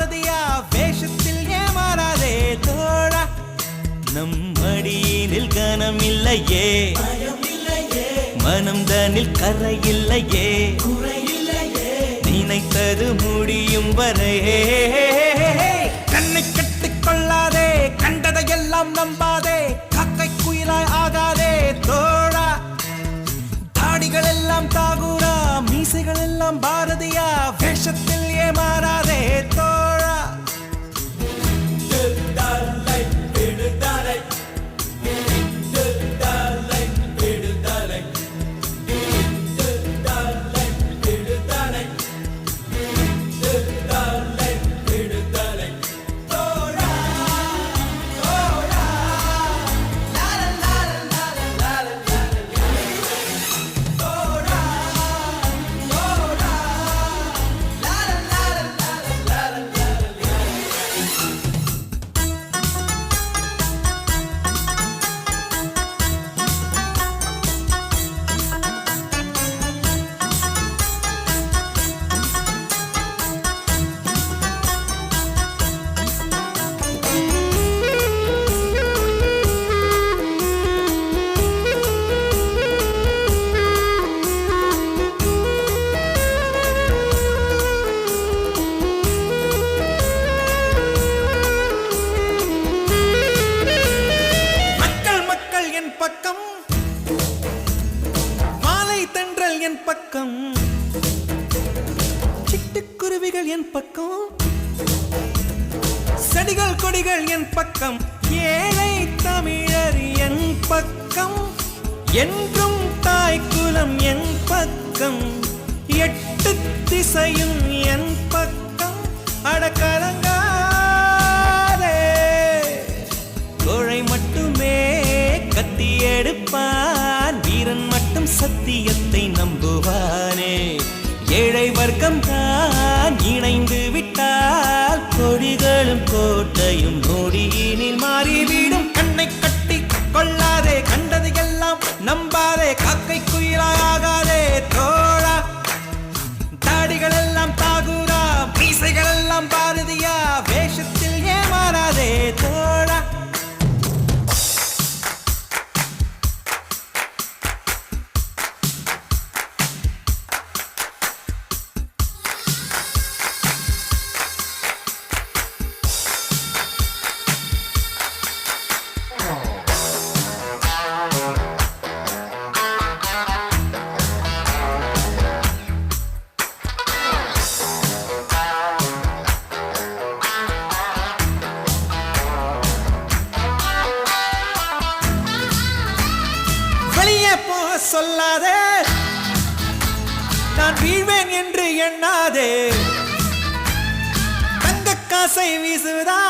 பாரதியா வேஷத்தில் ஏமாறாதே தோழா. நம் அடியினில் கனம் இல்லையே மனம் தனில் கரை இல்லையே நினைத்தது முடியும் வரையே கண்ணை கட்டிக் கொள்ளாதே கண்டதையெல்லாம் நம்பாதே. காக்கை குயிலாய் ஆகாதே தோழா. தாடிகள் எல்லாம் தாகூரா மீசைகள் எல்லாம் பாரதியா என் பக்கம். சிட்டுக்குருவிகள் என் பக்கம். செடிகள் கொடிகள் என் பக்கம். ஏழை தமிழர் என் பக்கம். என்றும் தாய் குலம் என் பக்கம். எட்டு திசையும் என் பக்கம். அடக்கலங்காதே கோழை மட்டுமே கத்தி எடுப்பார் வீரன் சத்தியத்தை நம்புவானே. ஏழை வர்க்கம் தான் இணைந்து விட்டால் கொடிகளும் கோட்டையும் நொடியினில் சொல்லாதே. நான் வீழ்வேன் என்று எண்ணாதே. தங்க காசை வீசுவதா